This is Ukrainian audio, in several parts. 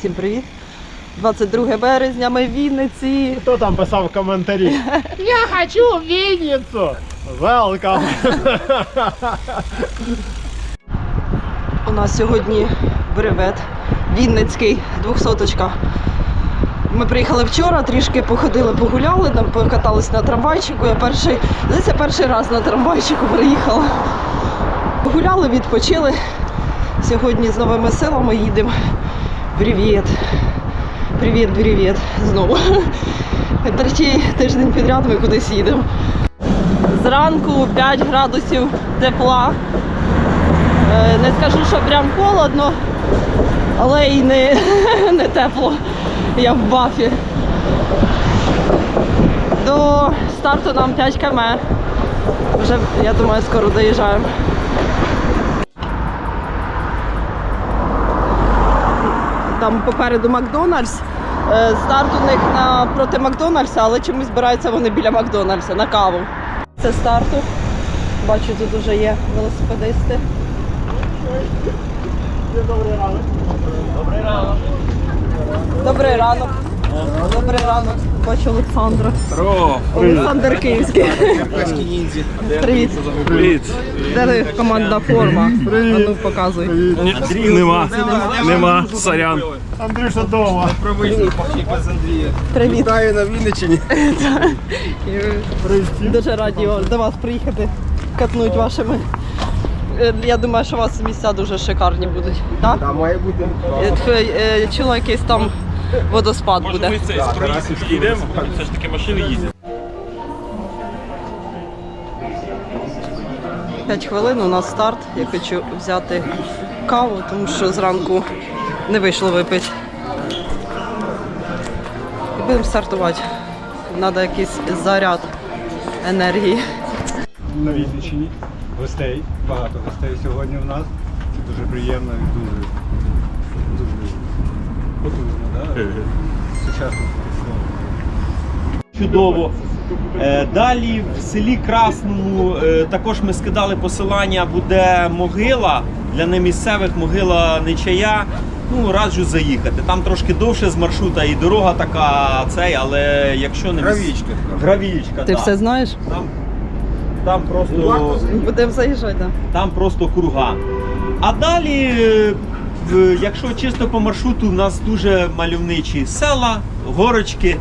Всім привіт! 22 березня, ми в Вінниці. Хто там писав коментарі? Я хочу в Вінницю! Welcome! У нас сьогодні бревет Вінницький, двохсоточка. Ми приїхали вчора, трішки походили, погуляли, там покатались на трамвайчику. Я перший, здається, перший раз на трамвайчику приїхала. Погуляли, відпочили. Сьогодні з новими силами їдемо. Привіт. Привіт, привіт. Знову. Третій тиждень підряд ми кудись їдемо. Зранку 5 градусів тепла. Е, Не скажу, що прям холодно, але і не, не тепло. Я в бафі. До старту нам 5 км. Вже, я думаю, скоро доїжджаємо. Там попереду Макдональдс. Е, Старт у них напроти Макдональдса, але чомусь збираються вони біля Макдональдса на каву. Це старту. Бачу, тут вже є велосипедисти. Добрий ранок. Добрий ранок. Добрий ранок. Добрий ранок. Бачу Олександра. Олександр Київський. Привіт. Привіт. Де командна форма? А ну показуй. Нема. Нема. Сорян. Андрюша дома. Привіт. Вітаю на Вінниччині. Привіт. Дуже раді до вас приїхати, катнуть вашими. Я думаю, що у вас місця дуже шикарні будуть. Так? Має бути. Е, е, Чула, якийсь там водоспад Може буде. ми цей проїздом підійдемо? Все ж таки машини їздять. 5 хвилин у нас старт. Я хочу взяти каву, тому що зранку не вийшло випити. І будемо стартувати. Треба якийсь заряд енергії. На Вінниччині. Гостей. Багато гостей сьогодні в нас. Це дуже приємно і дуже слово. Чудово. Е, Далі в селі Красному е, також ми скидали посилання, буде могила для немісцевих могила Нечая. Ну, раджу заїхати. Там трошки довше з маршрута і дорога така, цей, але якщо не Гравічка. Гравічка, Ти так. все знаєш? Там, там просто. Будемо заїжджати, там просто курган. А далі, е, якщо чисто по маршруту, у нас дуже мальовничі села, горочки.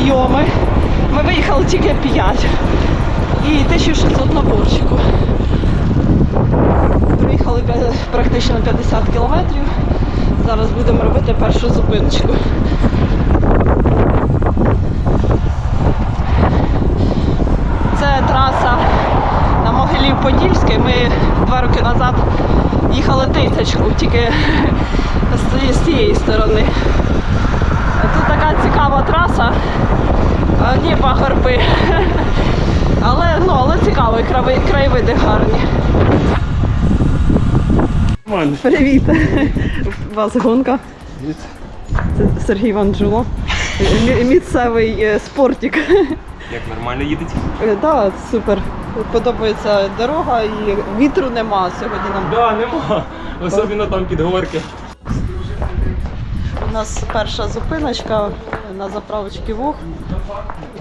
Підйоми. Ми виїхали тільки 5. І 1600 на борщику. Приїхали практично 50 кілометрів. Зараз будемо робити першу зупиночку. Це траса на Могилів Подільський. Ми два роки назад їхали тисячку, тільки з цієї сторони. Така цікава траса. Одні пагорби. Але, ну, але цікаво, і крави- краєвиди гарні. Привіт! У вас гонка. Це Сергій Ванджуло. Місцевий е, спортик. Як нормально їдеть? Так, да, супер. Подобається дорога і вітру нема сьогодні нам. Да, нема. Особливо там підговорки. У нас перша зупиночка на заправочці Вог.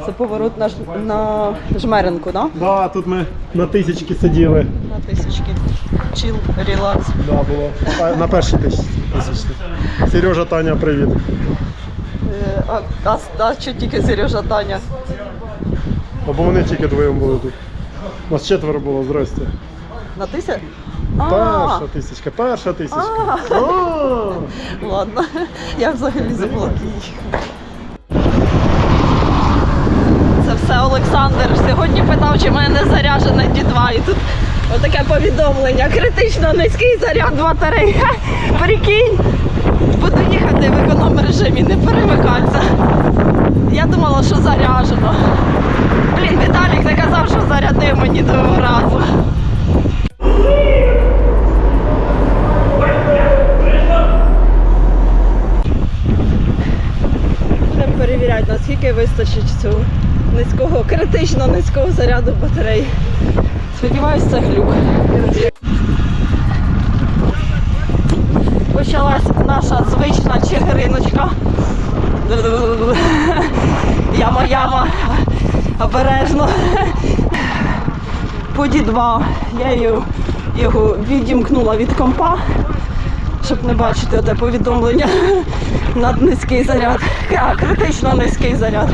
Це поворот на, на Жмеренку, да? Да, тут ми на тисячки сиділи. На тисячки. Чил, релакс. Да, було. На першій тисячці. тисячці. Сережа, Таня, привіт. Е, А, а, а що тільки Сережа Таня? Або вони тільки двоєм були тут. У Нас четверо було, здрасте. На тисяч? Перша тисячка, перша тисячка. Ладно, я взагалі забула. Це все Олександр. Сьогодні питав, чи в мене заряджена Ді-2. І тут отаке повідомлення. Критично низький заряд батареї. Прикинь, буду їхати в економ режимі, не перемикатися. Я думала, що заряджено. Блін, Віталік не казав, що зарядив мені того разу. Будемо перевіряти, наскільки вистачить цього низького, критично низького заряду батареї. Сподіваюсь, це глюк. Почалась наша звична чигириночка. Яма, яма. Обережно. Поді 2. Я його відімкнула від компа щоб не бачити те повідомлення на низький заряд. Критично низький заряд.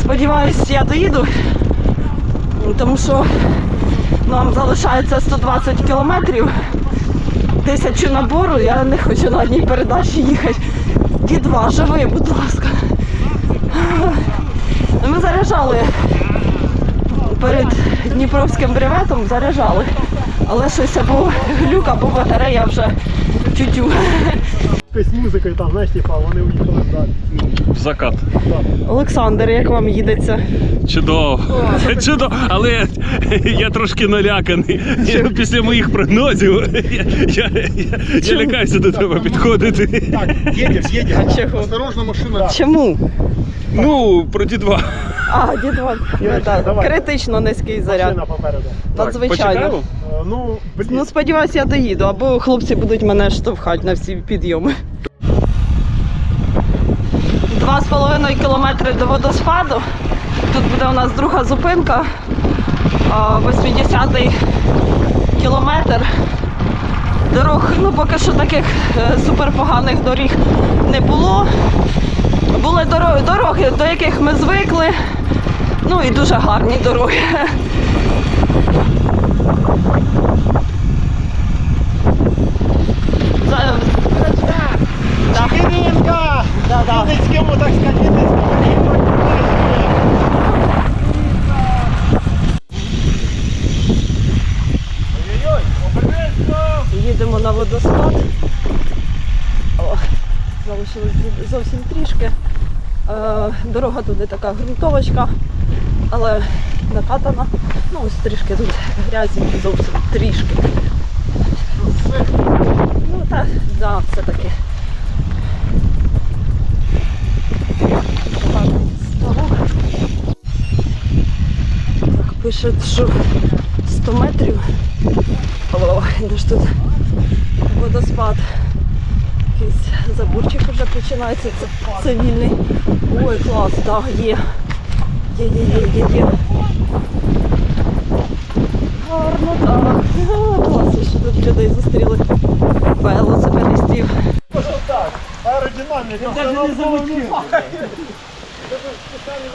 Сподіваюсь, я доїду, тому що нам залишається 120 кілометрів. Тисячу набору, я не хочу на одній передачі їхати. Ді-2, живи, будь ласка. Ми заряджали перед Дніпровським бреветом, заряджали. Але щось або глюк, або батарея вже тютю. Якась музика і там, знаєш, типа, вони уїхали далі. В закат. Олександр, як вам їдеться? Чудово. Чудово. Але я, я трошки наляканий. Я, після моїх прогнозів я, я, я, я лякаюся до тебе підходити. Так, їдеш, їдеш. Осторожно, машина. Чому? Ну, про ті два. А, дідва, давай. критично низький заряд. Машина попереду. Надзвичайно. Почекаємо? Е, Ну, блін. Ну, сподіваюся, я доїду, або хлопці будуть мене штовхати на всі підйоми. Два з половиною кілометри до водоспаду. Тут буде у нас друга зупинка. а, 80-й кілометр. Дорог, ну поки що таких е, суперпоганих доріг не було. Були дороги, до яких ми звикли. Ну і дуже гарні дороги. За- Да. Чигиринка! Да, да. Вінницькому, так сказати, Вінницькому. Ой-ой-ой, обережно! Їдемо на водоспад. О, залишилось зі- зовсім трішки. Е, дорога туди така ґрунтовочка, але накатана. Ну ось трішки тут грязі зовсім трішки. Ну так, да, все-таки. Так, пише, що 100 метрів. О, де ж тут водоспад. Якийсь заборчик вже починається. Це цивільний. Ой, клас, так, є. Є, є, є, є, є. Гарно, так. Клас, що тут людей зустріли. Велосипедистів.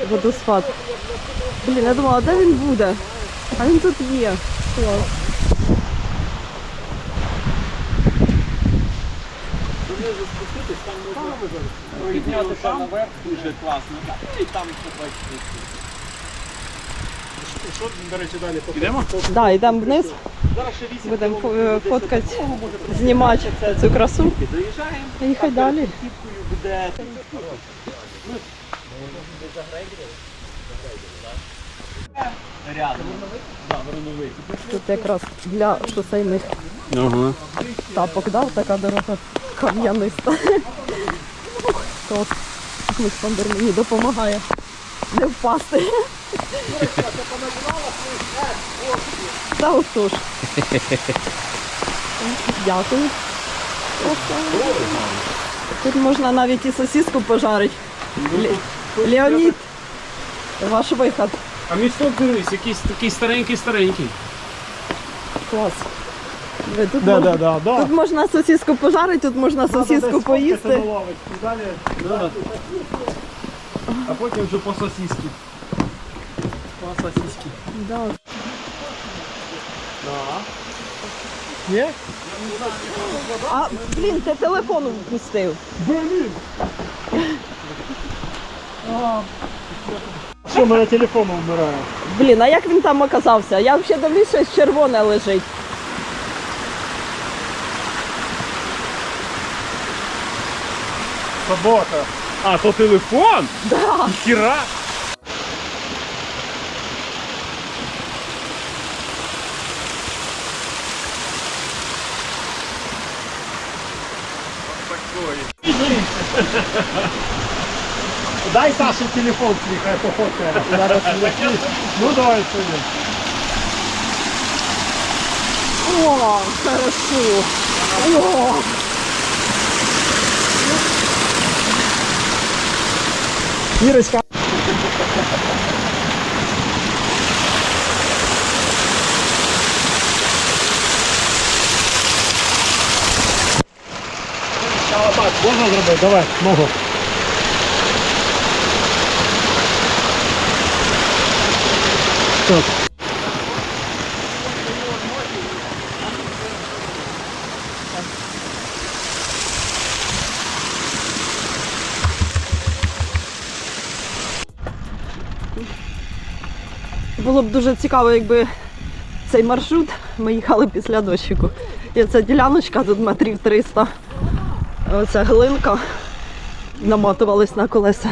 Водоспад. Блін, я думала, де він буде? А він тут є. Клас. Піднятися наверх дуже класно. І там побачити. Що, до речі, далі? Ідемо? Да, йдемо вниз, Зараз ще 8 будемо фо- фоткати, знімати цю красу. доїжджаємо. І їхати далі. Буде. Рядом. Тут якраз для шосейних Ага. тапок, да, така дорога кам'яниста. Олександр мені допомагає не впасти. Та отож. Дякую. Тут можна навіть і сосиску пожарити. Леонід, ваш виход. А місток дивись, якийсь такий старенький старенький. Клас. Тут, Да, можна, да, да, да. тут можна сосиску пожарити, тут можна сосиску поїсти. Далі. А потім вже по сосиски. По сосиски. Да. Ні? А, блін, ти телефон впустив. Блін! Що, мене телефон вмирає. Блін, а як він там оказався? Я взагалі щось червоне лежить. Собака. А, то телефон? Да. Хіра! Дай Саші телефон свій, хай пофоткає. Зараз він- Ну давай сьогодні. О, хорошо. О. Ірочка. Можна зробити? Давай, ногу. Так. Було б дуже цікаво, якби цей маршрут ми їхали після дощику. І ця діляночка тут метрів 300. Оця глинка намотувались на колеса.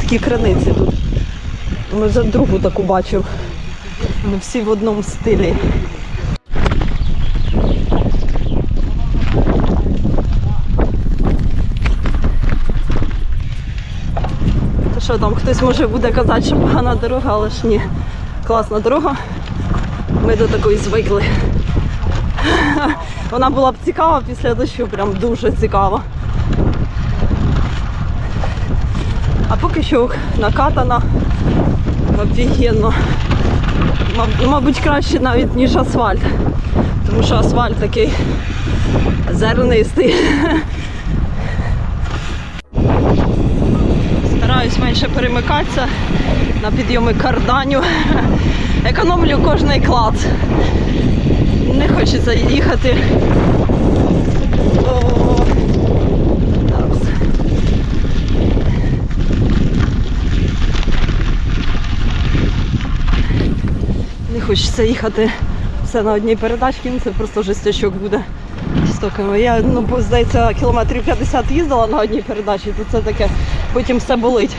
Такі криниці тут. Ми вже другу таку бачив. Вони всі в одному стилі. Що там хтось може буде казати, що погана дорога, але ж ні. Класна дорога. Ми до такої звикли. Вона була б цікава після дощу, прям дуже цікава. А поки що накатана офігенно. Мабуть, краще навіть, ніж асфальт. Тому що асфальт такий зернистий. Стараюсь менше перемикатися на підйоми карданю. Економлю кожний клад. Не хочеться їхати. Не хочеться їхати все на одній передачці, ну це просто жестячок буде стоками. Я, ну, здається, кілометрів 50 їздила на одній передачі, то це таке, потім все болить.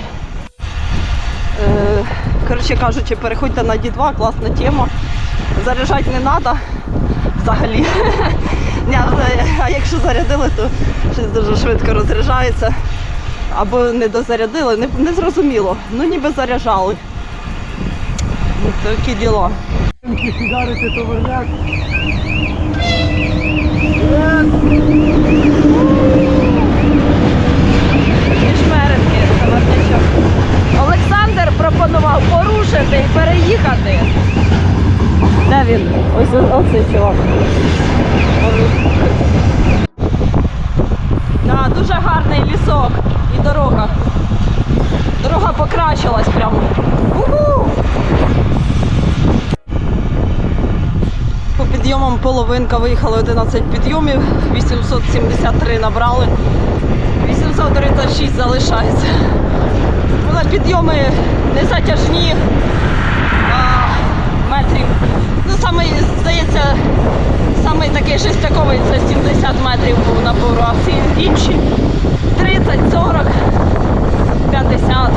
Е, коротше кажучи, переходьте на D2, класна тема. Заряджати не треба взагалі. А якщо зарядили, то щось дуже швидко розряджається. Або не дозарядили, не, не зрозуміло. Ну ніби заряджали. Ну, Такі. Фігарити товарняк. Олександр пропонував порушити і переїхати. Де він? Ось оцей чувак. Да, дуже гарний лісок і дорога. Дорога покращилась прямо. Уху! По підйомам половинка виїхали 11 підйомів, 873 набрали. 836 залишається. На підйоми не затяжні. А, метрів. Ну, саме, здається, саме такий жестяковий це 70 метрів був набору, а всі інші 30, 40, 50.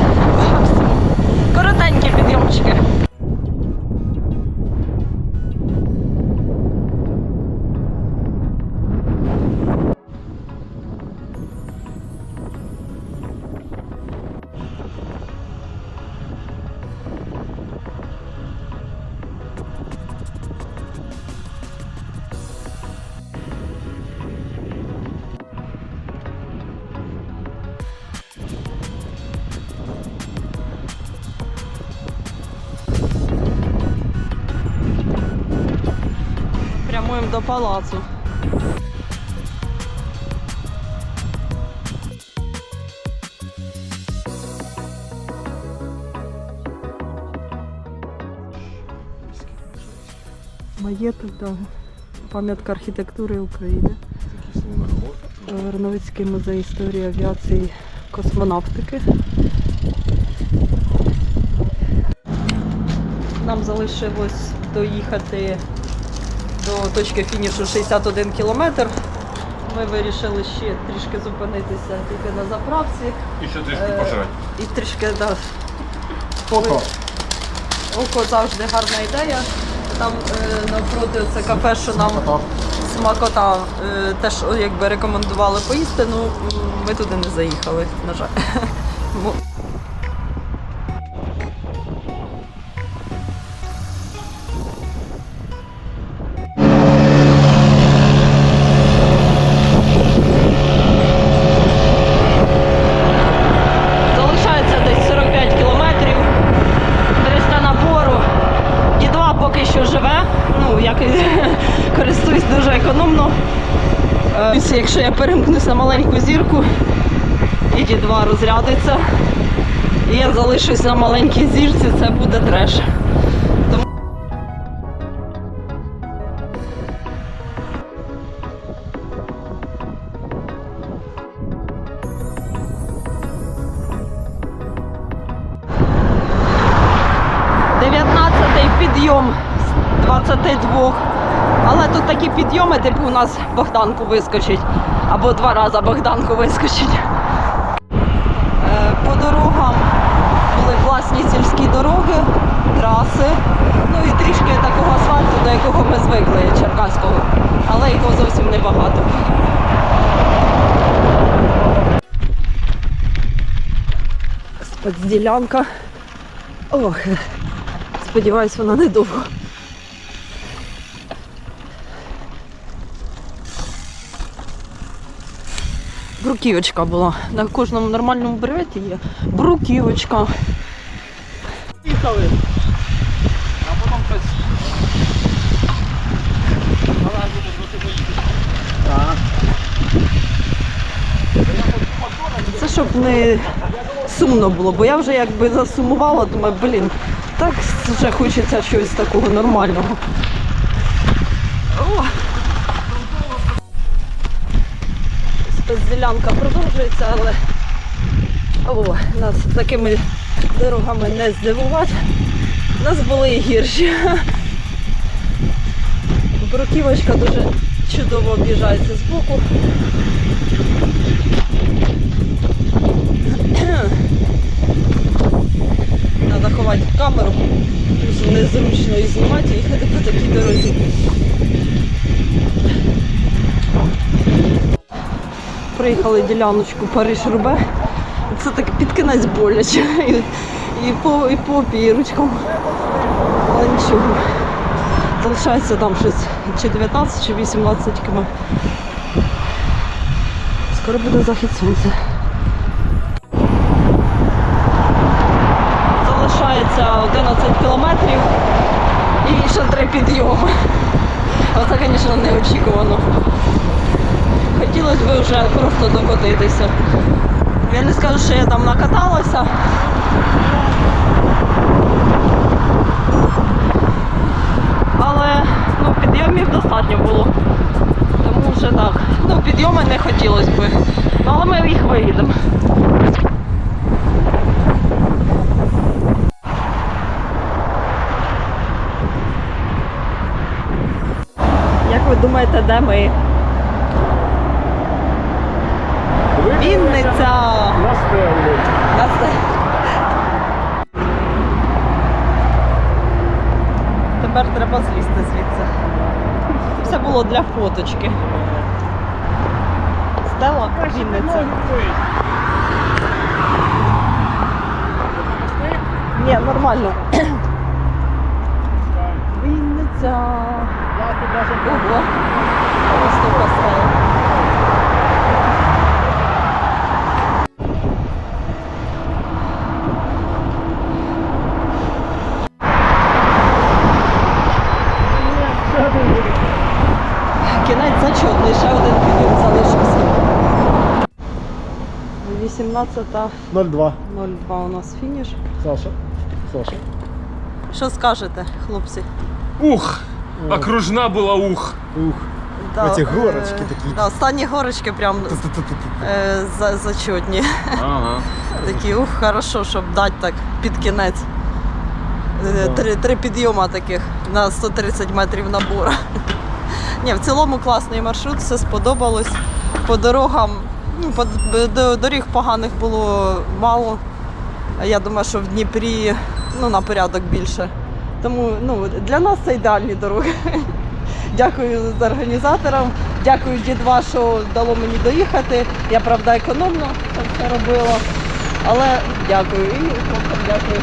До палацу. Маєток, так. Пам'ятка архітектури України. Верновицький музей історії авіації космонавтики. Нам залишилось доїхати до точки фінішу 61 кілометр. Ми вирішили ще трішки зупинитися тільки на заправці. І що ти Е, І трішки, да. Око. Око завжди гарна ідея. Там е, навпроти це кафе, що нам смакота е, теж о, якби рекомендували поїсти, ну м, ми туди не заїхали, на жаль. Бо- і дідва розрядиться, і я залишусь на маленькій зірці, це буде треш. Дев'ятнадцятий підйом з 22. Але тут такі підйоми, типу у нас Богданку вискочить. Або два рази Богданку вискочить. Е, По дорогам були класні сільські дороги, траси. Ну і трішки такого асфальту, до якого ми звикли черкаського. Але його зовсім небагато. Спецділянка. Ох, сподіваюсь, вона недовго. Бруківочка була. На кожному нормальному бреветі є бруківочка. Їхали. А потім щось. Це щоб не сумно було, бо я вже якби засумувала, думаю, блін, так вже хочеться щось такого нормального. О! Спецділянка продовжується, але о, нас такими дорогами не здивувати. У нас були і гірші. Бруківочка дуже чудово об'їжджається з боку. Треба ховати камеру, що незручно і знімати і їхати по такій дорозі. Приїхали діляночку Париж-Рубе. Це так під кінець боляче. І, і по і попі, і ручкам. Але нічого. Залишається там щось чи 19, чи 18 км. Скоро буде захід сонця. Залишається 11 кілометрів і ще три підйоми. Оце, звісно, неочікувано. Хотілося б вже просто докотитися. Я не скажу, що я там накаталася. Але ну, підйомів достатньо було. Тому що так. Ну, підйоми не хотілося б. Ну, але ми їх виїдемо. Як ви думаєте, де ми? Вінниця! На стелу. На це. Тепер треба злізти звідси. Все було для фоточки. Стела Вінниця. Ні, нормально. Вінниця. Ого. Просто поставила. 17.02 02. у нас фініш. Саша. Саша. Що скажете, хлопці? Ух! Окружна була ух. Ух. Да, Оці е, горочки такі. Да, останні горочки прям е, за, зачетні. Ага. Такі, ух, хорошо, щоб дати так під кінець. Е, Три, три підйома таких на 130 метрів набору. Ні, в цілому класний маршрут, все сподобалось. По дорогам, ну, до- доріг поганих було мало. Я думаю, що в Дніпрі ну, на порядок більше. Тому ну, для нас це ідеальні дороги. Дякую за організаторам, дякую дідва, що дало мені доїхати. Я правда економно це все робила. Але дякую і хлопцям дякую.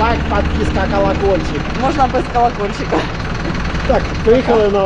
Лайк, підписка, колокольчик. Можна без колокольчика. Так, поїхали на